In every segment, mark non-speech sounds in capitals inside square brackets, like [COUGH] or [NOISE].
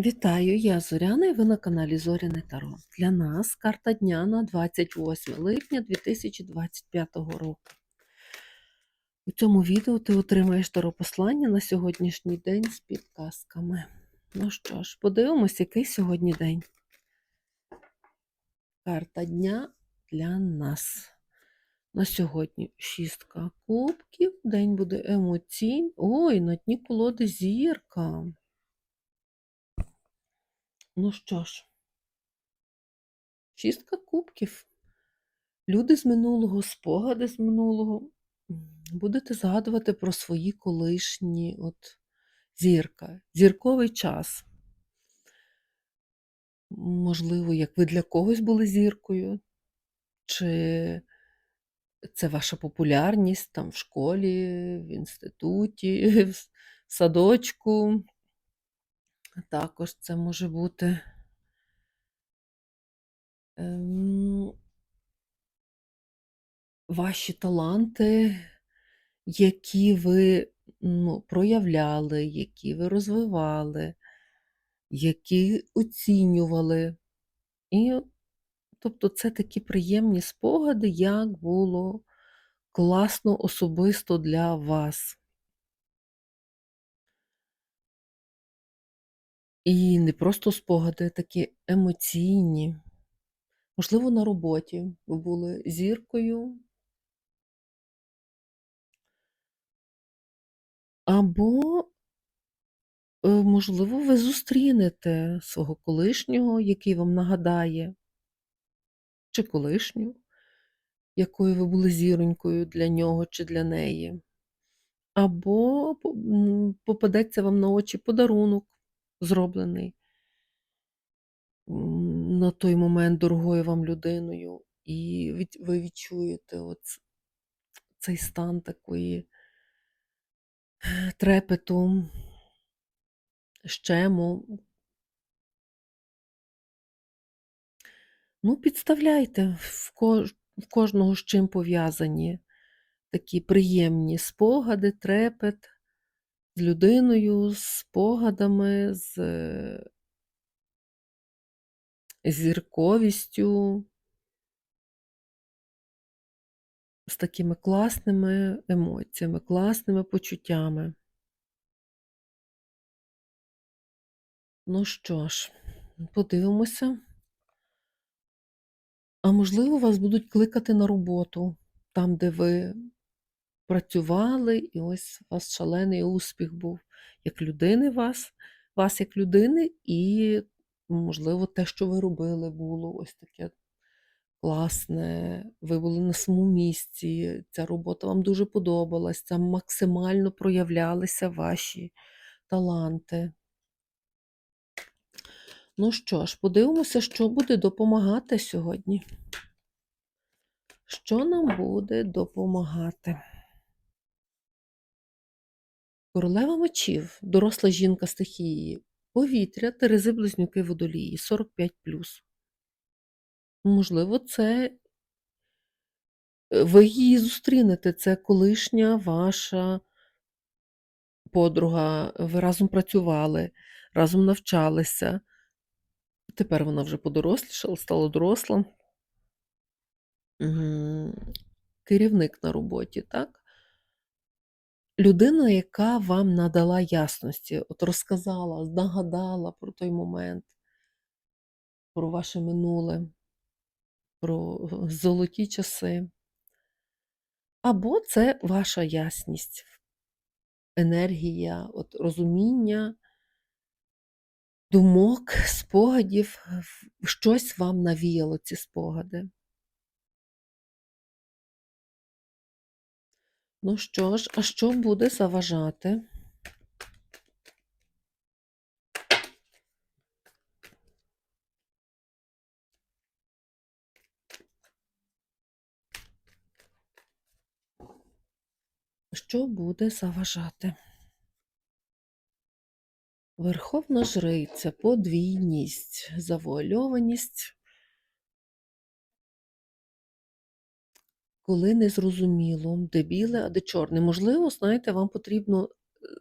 Вітаю, я Зоряна і ви на каналі Зоряне Таро. Для нас карта дня на 28 липня 2025 року. У цьому відео ти отримаєш таропослання на сьогоднішній день з підказками. Ну що ж, подивимось, який сьогодні день. Карта дня для нас. На сьогодні шістка кубків, день буде емоційний. Ой, на дні колоди зірка. Ну що ж, шістка кубків. Люди з минулого, спогади з минулого. Будете згадувати про свої колишні от, зірка, зірковий час. Можливо, як ви для когось були зіркою, чи це ваша популярність там в школі, в інституті, [LAUGHS] в садочку. Також це може бути. Ем, ваші таланти, які ви ну, проявляли, які ви розвивали, які оцінювали. І, тобто, це такі приємні спогади, як було класно особисто для вас. І не просто спогади, такі емоційні. Можливо, на роботі ви були зіркою. Або, е, можливо, ви зустрінете свого колишнього, який вам нагадає, чи колишню, якою ви були зіронькою для нього чи для неї. Або попадеться вам на очі подарунок, зроблений на той момент дорогою вам людиною, і від- ви відчуєте от цей стан такої е, трепету, щему. Ну, підставляйте в кож- в кожного з чим пов'язані такі приємні спогади, трепет з людиною, з спогадами, з зірковістю, з такими класними емоціями, класними почуттями. Ну що ж, подивимося. А можливо, вас будуть кликати на роботу, там, де ви працювали, і ось у вас шалений успіх був як людини вас, вас як людини, і, можливо, те, що ви робили, було ось таке класне. Ви були на своєму місці, ця робота вам дуже подобалась, там максимально проявлялися ваші таланти. Ну що ж, подивимося, що буде допомагати сьогодні. Що нам буде допомагати? Королева мечів, доросла жінка стихії, повітря, терези близнюки водолії, 45 Можливо, це е, ви її зустрінете, це колишня ваша подруга, ви разом працювали, разом навчалися. Тепер вона вже подорослішала, стала доросла. Керівник на роботі, так? Людина, яка вам надала ясності, от розказала, нагадала про той момент, про ваше минуле, про золоті часи. Або це ваша ясність, енергія, от розуміння, думок, спогадів, щось вам навіяло ці спогади. Ну що ж, а що буде заважати? Що буде заважати? Верховна жриця, подвійність, завуальованість, коли незрозуміло, де біле, а де чорне. Можливо, знаєте, вам потрібно е,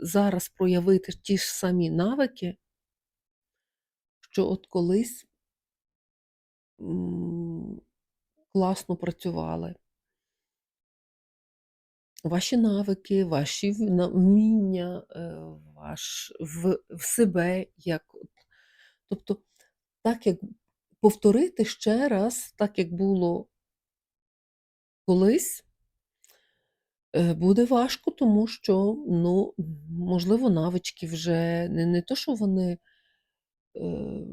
зараз проявити ті ж самі навики, що от колись класно працювали. Ваші навики, ваші вміння, е, ваш в, в себе, як. Тобто, так як повторити ще раз, так як було колись, е, буде важко, тому що, ну, можливо, навички вже не, не то, що вони е, е,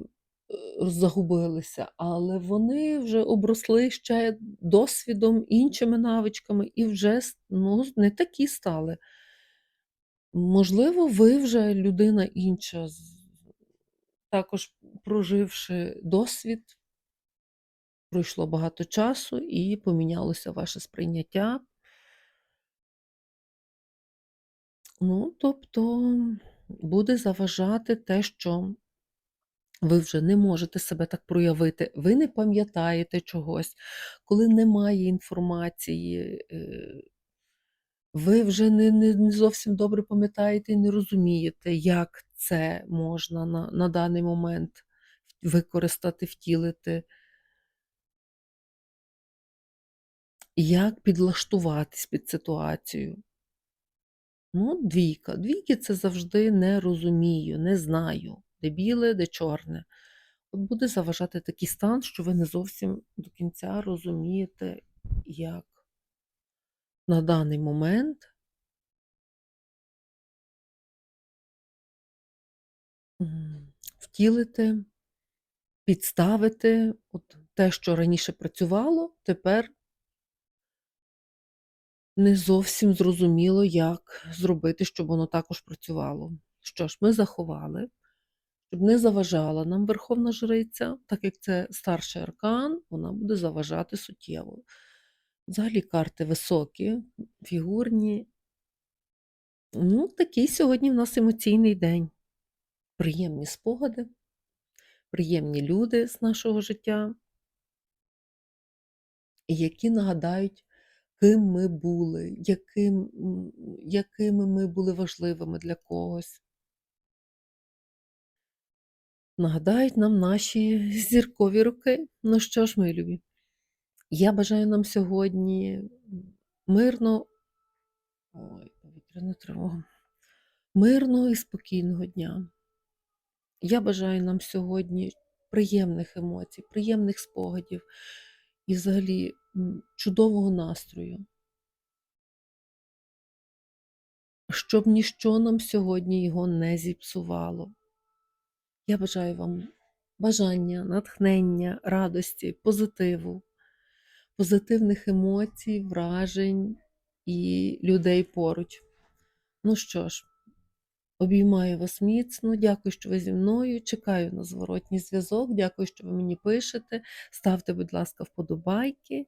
загубилися, але вони вже обросли ще досвідом, іншими навичками і вже ну, не такі стали. Можливо, ви вже людина інша, також проживши досвід, пройшло багато часу і помінялося ваше сприйняття. Ну, тобто буде заважати те, що ви вже не можете себе так проявити, ви не пам'ятаєте чогось, коли немає інформації, е, ви вже не, не, зовсім добре пам'ятаєте і не розумієте, як це можна на, на даний момент використати, втілити, як підлаштуватись під ситуацію. Ну, двійка. Двійки це завжди не розумію, не знаю, де біле, де чорне. От буде заважати такий стан, що ви не зовсім до кінця розумієте, як на даний момент втілити, підставити от те, що раніше працювало, тепер не зовсім зрозуміло, як зробити, щоб воно також працювало. Що ж, ми заховали, щоб не заважала нам Верховна Жриця, так як це старший аркан, вона буде заважати суттєво. Взагалі карти високі, фігурні. Ну, такий сьогодні в нас емоційний день. Приємні спогади, приємні люди з нашого життя, які нагадають, ким ми були, яким, якими ми були важливими для когось. Нагадають нам наші зіркові роки. Ну що ж, мої любі, я бажаю нам сьогодні мирно, ой, повітряна тривога, мирного і спокійного дня. Я бажаю нам сьогодні приємних емоцій, приємних спогадів і взагалі чудового настрою. Щоб ніщо нам сьогодні його не зіпсувало. Я бажаю вам бажання, натхнення, радості, позитиву, позитивних емоцій, вражень і людей поруч. Ну що ж, обіймаю вас міцно, дякую, що ви зі мною. Чекаю на зворотній зв'язок. Дякую, що ви мені пишете. Ставте, будь ласка, вподобайки.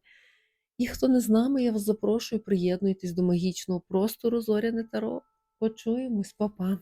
І хто не з нами, я вас запрошую, приєднуйтесь до магічного простору Зоряне Таро. Почуємось, па-па!